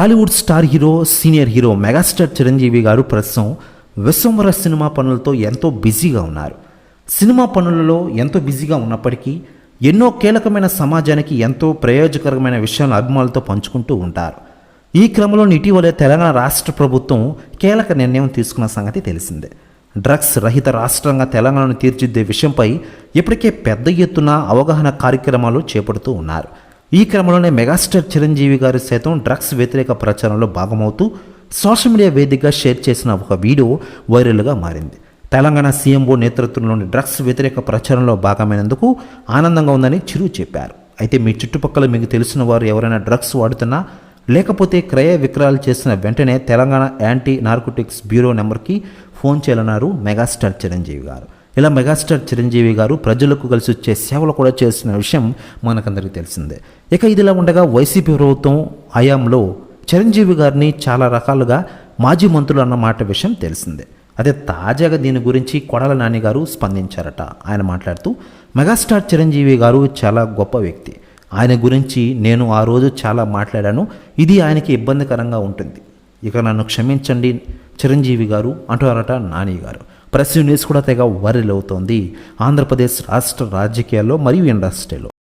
Tollywood star hero senior hero megastar Chiranjeevi గారు ప్రస్తుతం Vishwambhara cinema పనులతో ఎంతో బిజీగా ఉన్నారు. సినిమా పనులలో ఎంతో బిజీగా ఉన్నప్పటికీ ఎన్నో కీలకమైన సమాజానికి ఎంతో ప్రయోజకరమైన విషయాలను అభిమానులతో పంచుకుంటూ ఉంటారు. ఈ క్రమంలో ఇటీవలే తెలంగాణ రాష్ట్ర ప్రభుత్వం కీలక నిర్ణయం తీసుకున్న సంగతి తెలిసిందే. డ్రగ్స్ రహిత రాష్ట్రంగా తెలంగాణను తీర్చిదిద్దే విషయంపై ఇప్పటికే పెద్ద ఎత్తున అవగాహన కార్యక్రమాలు చేపడుతూ ఉన్నారు. ఈ క్రమంలోనే మెగాస్టార్ చిరంజీవి గారు సైతం డ్రగ్స్ వ్యతిరేక ప్రచారంలో భాగమవుతూ సోషల్ మీడియా వేదికగా షేర్ చేసిన ఒక వీడియో వైరల్గా మారింది. తెలంగాణ సీఎంఓ నేతృత్వంలోని డ్రగ్స్ వ్యతిరేక ప్రచారంలో భాగమైనందుకు ఆనందంగా ఉందని చిరు చెప్పారు. అయితే మీ చుట్టుపక్కల మీకు తెలిసిన వారు ఎవరైనా డ్రగ్స్ వాడుతున్నా లేకపోతే క్రయ విక్రయాలు చేసిన వెంటనే తెలంగాణ యాంటీ నార్కోటిక్స్ బ్యూరో నెంబర్కి ఫోన్ చేయాలన్నారు మెగాస్టార్ చిరంజీవి గారు. ఇలా మెగాస్టార్ చిరంజీవి గారు ప్రజలకు కలిసి వచ్చే సేవలు కూడా చేసిన విషయం మనకందరికీ తెలిసిందే. ఇక ఇదిలా ఉండగా వైసీపీ ప్రభుత్వం హయాంలో చిరంజీవి గారిని చాలా రకాలుగా మాజీ మంత్రులు అన్న మాట విషయం తెలిసిందే. అదే తాజాగా దీని గురించి కొడాల నాని గారు స్పందించారట. ఆయన మాట్లాడుతూ మెగాస్టార్ చిరంజీవి గారు చాలా గొప్ప వ్యక్తి. ఆయన గురించి నేను ఆ రోజు చాలా మాట్లాడాను. ఇది ఆయనకి ఇబ్బందికరంగా ఉంటుంది. ఇక నన్ను క్షమించండి చిరంజీవి గారు అంటారట నాని గారు. ప్రెస్ న్యూస్ కూడా తెగ వైరల్ అవుతోంది. ఆంధ్రప్రదేశ్ రాష్ట్ర రాజకీయాల్లో మరియు ఇండస్ట్రీలో.